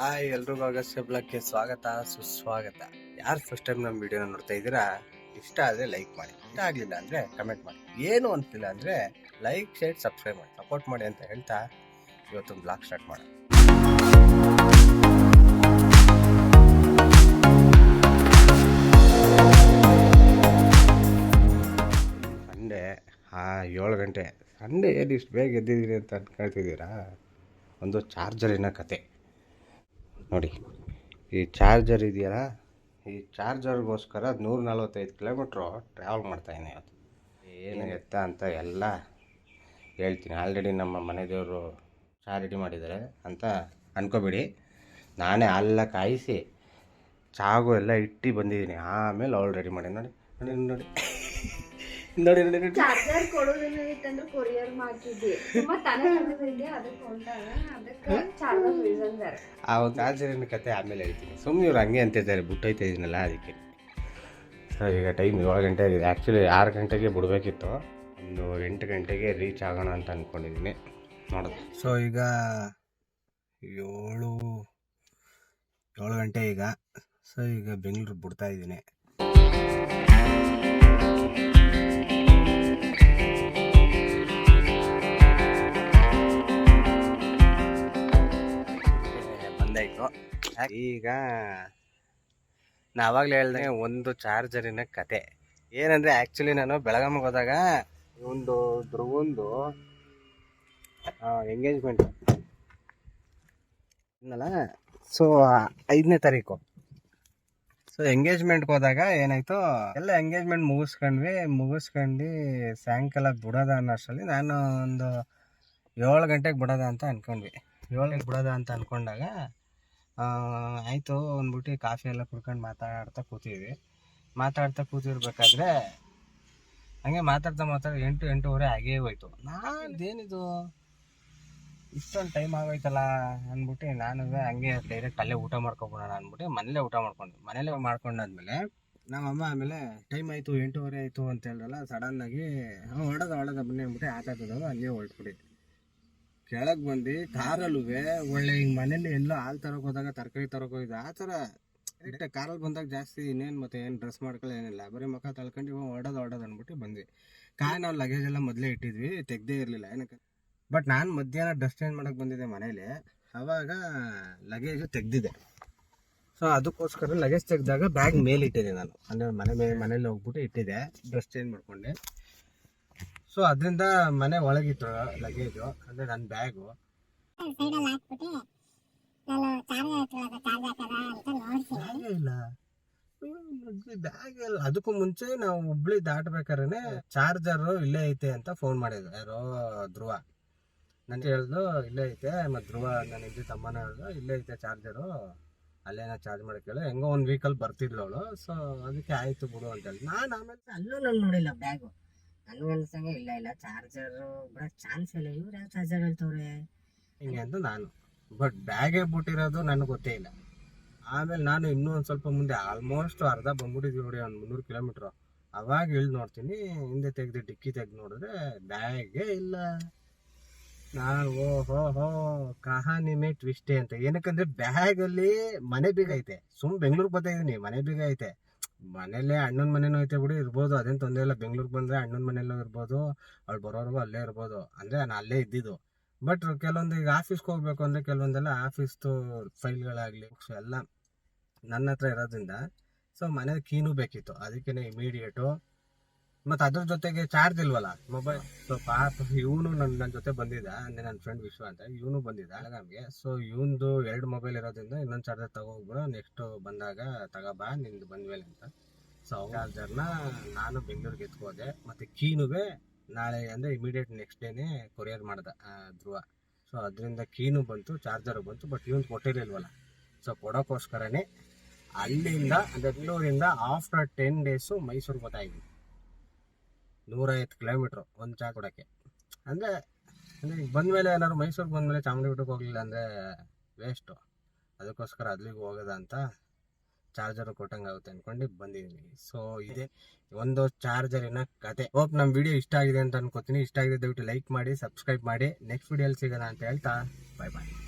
Hi, ಎಲ್ರಿಗೂ August ಬ್ಲಾಗ್ಗೆ ಸ್ವಾಗತ, ಸುಸ್ವಾಗತ. ಯಾರು ಫಸ್ಟ್ ಟೈಮ್ ನಮ್ಮ ವಿಡಿಯೋನ ನೋಡ್ತಾ ಇದ್ದೀರಾ, ಇಷ್ಟ ಆದರೆ ಲೈಕ್ ಮಾಡಿ, ಇಷ್ಟ ಆಗಲಿಲ್ಲ ಅಂದರೆ ಕಮೆಂಟ್ ಮಾಡಿ. ಏನು ಅನ್ಸಿಲ್ಲ ಅಂದರೆ ಲೈಕ್ ಶೇರ್ ಸಬ್ಸ್ಕ್ರೈಬ್ ಮಾಡಿ ಸಪೋರ್ಟ್ ಮಾಡಿ ಅಂತ ಹೇಳ್ತಾ ಇವತ್ತು ಬ್ಲಾಗ್ ಸ್ಟಾರ್ಟ್ ಮಾಡೋಣ. ಸಂಡೇ ಆ ಏಳು ಗಂಟೆ. ಸಂಡೇ ಏನು ಇಷ್ಟು ಬೇಗ ಎದ್ದಿದ್ದೀರಿ ಅಂತ ಅನ್ಕೊಳ್ತಿದ್ದೀರಾ ಒಂದು ಚಾರ್ಜರಿನ ಕತೆ. ನೋಡಿ ಈ ಚಾರ್ಜರ್ ಇದೆಯಲ್ಲ ಈ ಚಾರ್ಜರ್ಗೋಸ್ಕರ ನೂರ ನಲ್ವತ್ತೈದು ಕಿಲೋಮೀಟ್ರು ಟ್ರಾವೆಲ್ ಮಾಡ್ತಾಯಿದ್ದೀನಿ ಇವತ್ತು. ಏನು ಎತ್ತ ಅಂತ ಎಲ್ಲ ಹೇಳ್ತೀನಿ. ಆಲ್ರೆಡಿ ನಮ್ಮ ಮನೆ ದೇವರು ಚಾ ರೆಡಿ ಮಾಡಿದ್ದಾರೆ ಅಂತ ಅಂದ್ಕೋಬೇಡಿ ನಾನೇ ಅಲ್ಲ ಕಾಯಿಸಿ ಚಾಗು ಎಲ್ಲ ಇಟ್ಟು ಬಂದಿದ್ದೀನಿ. ಆಮೇಲೆ ಅವಳು ರೆಡಿ ಮಾಡಿ ನೋಡಿ ನೋಡಿ ನೋಡಿ. ನೋಡಿ ನೋಡಿ ನೋಡಿ. ಚಾರ್ಜರ್ ಕೊಡೋದನ್ನ ಇತ್ತಂದ್ರೆ ಕೊರಿಯರ್ ಮಾಡ್ತಿದ್ದೆ. ತುಂಬಾ ಇದೆ ಅದಕ್ಕೆ ಹೊಂಟಾಗ ಅದಕ್ಕೆ ಚಾರ್ಜರ್ ರೀಸನ್ ಬೇರೆ. ಆ ಒಂದು ಚಾರ್ಜರಿನ ಕತೆ ಆಮೇಲೆ ಹೇಳ್ತೀನಿ. ಸುಮ್ಮನೆ ಇವ್ರು ಹಂಗೆ ಅಂತಿದ್ದಾರೆ ಬಿಟ್ಟೋಯ್ತಾ ಇದೀನಲ್ಲ ಅದಕ್ಕೆ. ಸರ್ ಈಗ ಟೈಮ್ ಏಳು ಗಂಟೆ ಆಗಿದೆ. ಆ್ಯಕ್ಚುಲಿ ಆರು ಗಂಟೆಗೆ ಬಿಡಬೇಕಿತ್ತು. ಒಂದು ಎಂಟು ಗಂಟೆಗೆ ರೀಚ್ ಆಗೋಣ ಅಂತ ಅಂದ್ಕೊಂಡಿದ್ದೀನಿ ನೋಡೋದು ಸೊ ಈಗ ಏಳು ಏಳು ಗಂಟೆ ಈಗ. ಸೊ ಈಗ ಬೆಂಗಳೂರು ಬಿಡ್ತಾ ಇದ್ದೀನಿ. ಈಗ ನಾ ಅವಾಗಲೇ ಹೇಳ್ದೆ ಒಂದು ಚಾರ್ಜರಿನ ಕತೆ. ಏನಂದರೆ ಆ್ಯಕ್ಚುಲಿ ನಾನು ಬೆಳಗಾಮಿಗೆ ಹೋದಾಗ ಒಂದು ಧ್ರುವಂದು ಎಂಗೇಜ್ಮೆಂಟ್ ಇನ್ನಲ್ಲ ಸೊ ಐದನೇ ತಾರೀಕು. ಸೊ ಎಂಗೇಜ್ಮೆಂಟ್ಗೆ ಹೋದಾಗ ಏನಾಯಿತು? ಎಲ್ಲ ಎಂಗೇಜ್ಮೆಂಟ್ ಮುಗಿಸ್ಕೊಂಡ್ವಿ. ಮುಗಿಸ್ಕೊಂಡು ಸಾಯಂಕಾಲ ಬಿಡೋದ ಅನ್ನೋ ಅಷ್ಟರಲ್ಲಿ ನಾನು ಒಂದು ಏಳು ಗಂಟೆಗೆ ಬಿಡೋದ ಅಂತ ಅನ್ಕೊಂಡ್ವಿ. ಏಳು ಗಂಟೆಗೆ ಬಿಡೋದ ಅಂತ ಅನ್ಕೊಂಡಾಗ ಆಯಿತು ಅಂದ್ಬಿಟ್ಟು ಕಾಫಿ ಎಲ್ಲ ಕುಡ್ಕೊಂಡು ಮಾತಾಡ್ತಾ ಕೂತಿದ್ವಿ. ಮಾತಾಡ್ತಾ ಕೂತಿರ್ಬೇಕಾದ್ರೆ ಹಂಗೆ ಮಾತಾಡ್ತಾ ಮಾತಾಡಿ ಎಂಟು ಎಂಟೂವರೆ ಆಗೇ ಹೋಯ್ತು. ನಾನೇನಿದು ಇಷ್ಟೊಂದು ಟೈಮ್ ಆಗೋಯ್ತಲ್ಲ ಅಂದ್ಬಿಟ್ಟು ನಾನು ಹಂಗೆ ಡೈರೆಕ್ಟ್ ಅಲ್ಲೇ ಊಟ ಮಾಡ್ಕೊಬೋಣ ಅಂದ್ಬಿಟ್ಟು ಮನೇಲೇ ಊಟ ಮಾಡ್ಕೊಂಡು ಮನೇಲೇ ಮಾಡ್ಕೊಂಡಾದ್ಮೇಲೆ ನಮ್ಮ ಅಮ್ಮ ಆಮೇಲೆ ಟೈಮ್ ಆಯಿತು, ಎಂಟೂವರೆ ಆಯಿತು ಅಂತ ಹೇಳಿದ್ರಲ್ಲ ಸಡನ್ನಾಗಿ ಹೊಡೆದ ಹೊಡೆದ ಬನ್ನಿ ಅಂದ್ಬಿಟ್ಟು ಆಟಾಡ್ತದವ ಅಲ್ಲೇ ಹೊರಟ್ಬಿಡಿ ಕೆಳಗೆ ಬಂದು ಕಾರಲ್ಲೂ ಒಳ್ಳೆ ಹಿಂಗ್ ಮನೇಲಿ ಎಲ್ಲೋ ಹಾಲ್ ತರಕ್ ಹೋದಾಗ, ತರಕಾರಿ ತರಕ್ ಹೋಗಿದ್ದ, ಆ ಡೈರೆಕ್ಟ್ ಕಾರಲ್ಲಿ ಬಂದಾಗ ಜಾಸ್ತಿ ಇನ್ನೇನು ಮತ್ತೆ ಏನು ಡ್ರೆಸ್ ಮಾಡ್ಕೊಳ್ಳೋ ಏನಿಲ್ಲ. ಬರೀ ಮುಖ ತಳ್ಕೊಂಡು ಇವಾಗ ಹೊಡೋದು ಹೊಡೋದು ಅಂದ್ಬಿಟ್ಟು ಬಂದ್ವಿ. ಕಾಯಿ ನಾವು ಲಗೇಜ್ ಎಲ್ಲ ಮೊದಲೇ ಇಟ್ಟಿದ್ವಿ, ತೆಗ್ದೇ ಇರಲಿಲ್ಲ ಏನಕ್ಕೆ. ಬಟ್ ನಾನು ಮಧ್ಯಾಹ್ನ ಡ್ರೆಸ್ ಚೇಂಜ್ ಮಾಡಕ್ಕೆ ಬಂದಿದ್ದೆ ಮನೇಲಿ. ಅವಾಗ ಲಗೇಜು ತೆಗ್ದಿದೆ ಸೊ ಅದಕ್ಕೋಸ್ಕರ ಲಗೇಜ್ ತೆಗೆದಾಗ ಬ್ಯಾಗ್ ಮೇಲೆ ಇಟ್ಟಿದ್ದೆ ನಾನು. ಅಂದರೆ ಮನೆ ಮೇಲೆ ಮನೇಲಿ ಹೋಗ್ಬಿಟ್ಟು ಇಟ್ಟಿದ್ದೆ ಡ್ರೆಸ್ ಚೇಂಜ್ ಮಾಡ್ಕೊಂಡೆ. ಸೊ ಅದರಿಂದ ಮನೆ ಒಳಗಿತ್ತು ಲಗೇಜು ಅಂದರೆ ನನ್ನ ಬ್ಯಾಗು ನಾನು ಇಲ್ಲ. ಬ್ಯಾಗ್ ಇಲ್ಲ ಅದಕ್ಕೂ ಮುಂಚೆ ನಾವು ಹುಬ್ಳಿ ದಾಟ್ಬೇಕಾದ್ರೆ ಚಾರ್ಜರ್ ಇಲ್ಲೇ ಐತೆ ಅಂತ ಫೋನ್ ಮಾಡಿದ್ರು. ಯಾರೋ ಧ್ರುವ. ನನಗೆ ಹೇಳ್ದು ಇಲ್ಲೇ ಐತೆ ಮತ್ತು ಧ್ರುವ ನನ್ನ ಇದ್ದ ತಮ್ಮನ ಹೇಳ್ದು ಇಲ್ಲೇ ಐತೆ ಚಾರ್ಜರು ಅಲ್ಲೇನ ಚಾರ್ಜ್ ಮಾಡಕ್ಕೆ ಹೇಳಿ ಹೆಂಗೋ ಒಂದು ವೀಕಲ್ ಬರ್ತಿದ್ಲು ಅವಳು. ಸೊ ಅದಕ್ಕೆ ಆಯ್ತು ಬಿಡು ಅಂತ ಹೇಳಿ ನಾನು ಆಮೇಲೆ ಅಲ್ಲೂ ನಾನು ನೋಡಿಲ್ಲ ಬ್ಯಾಗು ನನಗೆ ಅನ್ಸಂಗೆ ಇಲ್ಲ ಇಲ್ಲ. ಚಾರ್ಜರು ಬಿಡಕ್ ಚಾನ್ಸ್ ಇಲ್ಲ. ಇವ್ರು ಯಾವ ಚಾರ್ಜರ್ ಹೇಳ್ತವ್ರೆ? ಹಿಂಗೆ ಅಂತ ನಾನು. ಬಟ್ ಬ್ಯಾಗೇ ಬಿಟ್ಟಿರೋದು ನನಗೆ ಗೊತ್ತೇ ಇಲ್ಲ. ಆಮೇಲೆ ನಾನು ಇನ್ನೂ ಒಂದು ಸ್ವಲ್ಪ ಮುಂದೆ ಆಲ್ಮೋಸ್ಟ್ ಅರ್ಧ ಬಂದ್ಬಿಟ್ಟಿದ್ವಿ ನೋಡಿ, ಒಂದು ಮುನ್ನೂರು ಕಿಲೋಮೀಟ್ರು ಅವಾಗ ಇಳ್ದು ನೋಡ್ತೀನಿ. ಹಿಂದೆ ತೆಗೆದು, ಡಿಕ್ಕಿ ತೆಗೆದು ನೋಡಿದ್ರೆ ಬ್ಯಾಗೇ ಇಲ್ಲ. ನಾನು ಓ ಹೋ ಹೋ ಕಹಾನಿ ಮೇ ಟ್ವಿಸ್ಟೇ ಅಂತ. ಏನಕ್ಕಂದ್ರೆ ಬ್ಯಾಗಲ್ಲಿ ಮನೆ ಬೀಗ ಐತೆ. ಸುಮ್ ಬೆಂಗ್ಳೂರಿಗೆ ಬರ್ತಾ ಇದೀನಿ. ಮನೆ ಬೀಗ ಐತೆ. ಮನೇಲೆ ಅಣ್ಣನ ಮನೇನೂ ಐತೆ ಬಿಡಿ, ಇರ್ಬೋದು. ಅದೇನು ತೊಂದರೆ ಇಲ್ಲ. ಬೆಂಗ್ಳೂರಿಗೆ ಬಂದರೆ ಅಣ್ಣನ ಮನೇಲೂ ಇರ್ಬೋದು. ಅವ್ಳು ಬರೋರ್ಗು ಅಲ್ಲೇ ಇರ್ಬೋದು. ಅಂದರೆ ನಾನು ಅಲ್ಲೇ ಇದ್ದಿದ್ದು. ಬಟ್ ಕೆಲವೊಂದು ಈಗ ಆಫೀಸ್ಗೆ ಹೋಗ್ಬೇಕು ಅಂದರೆ ಕೆಲವೊಂದೆಲ್ಲ ಆಫೀಸ್ದು ಫೈಲ್ಗಳಾಗಲಿ ಬುಕ್ಸ್ ಎಲ್ಲ ನನ್ನ ಹತ್ರ ಇರೋದ್ರಿಂದ. ಸೊ ಮನೇಲಿ ಕೀನು ಬೇಕಿತ್ತು. ಅದಕ್ಕೇನೆ ಇಮಿಡಿಯೇಟು ಮತ್ತು ಅದ್ರ ಜೊತೆಗೆ ಚಾರ್ಜ್ ಇಲ್ವಲ್ಲ? ಮೊಬೈಲ್ ಸೊ ಪಾಪ ಇವನು ನನ್ನ ನನ್ನ ಜೊತೆ ಬಂದಿದ್ದ, ಅಂದರೆ ನನ್ನ ಫ್ರೆಂಡ್ ವಿಶ್ವ ಅಂತ. ಇವನು ಬಂದಿದ್ದ ನಮಗೆ. ಸೊ ಇವನ್ದು ಎರಡು ಮೊಬೈಲ್ ಇರೋದ್ರಿಂದ ಇನ್ನೊಂದು ಚಾರ್ಜರ್ ತಗೋಗ್ಬಿಡು ನೆಕ್ಸ್ಟ್ ಬಂದಾಗ ತಗೋಬಾ ನಿಂದು ಬಂದ್ಮೇಲೆ ಅಂತ. ಸೊ ಚಾರ್ಜರ್ನ ನಾನು ಬೆಂಗಳೂರಿಗೆ ಎತ್ಕೋದೆ ಮತ್ತು ಕೀನುವೆ ನಾಳೆ ಅಂದರೆ ಇಮಿಡಿಯೇಟ್ ನೆಕ್ಸ್ಟ್ ಡೇನೇ ಕೊರಿಯರ್ ಮಾಡ್ದೆ ಧ್ರುವ. ಸೊ ಅದರಿಂದ ಕೀನು ಬಂತು ಚಾರ್ಜರು ಬಂತು ಬಟ್ ಇವನು ಕೊಟ್ಟಿರಲಿಲ್ವಲ್ಲ ಸೊ ಕೊಡೋಕ್ಕೋಸ್ಕರನೇ ಅಲ್ಲಿಂದ, ಬೆಂಗಳೂರಿಂದ ಆಫ್ಟರ್ ಟೆನ್ ಡೇಸು ಮೈಸೂರಿಗೆ ಗೊತ್ತಾಯಿದ್ವಿ ನೂರೈವತ್ತು ಕಿಲೋಮೀಟ್ರು ಒಂದು ಚಾ ಕೊಡೋಕ್ಕೆ. ಅಂದರೆ ಅಂದರೆ ಈಗ ಬಂದಮೇಲೆ ಏನಾದ್ರು ಮೈಸೂರಿಗೆ ಬಂದಮೇಲೆ ಚಾಮುಂಡಿ ಬೆಟ್ಟಕ್ಕೆ ಹೋಗಲಿಲ್ಲ ಅಂದರೆ ವೇಸ್ಟು ಅದಕ್ಕೋಸ್ಕರ ಅಲ್ಲಿಗೆ ಹೋಗೋದ ಅಂತ ಚಾರ್ಜರು ಕೊಟ್ಟಂಗೆ ಆಗುತ್ತೆ ಅಂದ್ಕೊಂಡು ಬಂದಿದ್ದೀನಿ ಸೊ ಇದೆ. ಒಂದು ಚಾರ್ಜರಿನ ಕತೆ. ಹೋಪ್ ನಮ್ಮ ವಿಡಿಯೋ ಇಷ್ಟ ಆಗಿದೆ ಅಂತ ಅನ್ಕೋತೀನಿ. ಇಷ್ಟ ಆಗಿದೆ ದಯವಿಟ್ಟು ಲೈಕ್ ಮಾಡಿ ಸಬ್ಸ್ಕ್ರೈಬ್ ಮಾಡಿ. ನೆಕ್ಸ್ಟ್ ವಿಡಿಯೋಲಿ ಸಿಗೋಣ ಅಂತ ಹೇಳ್ತಾ ಬಾಯ್ ಬಾಯ್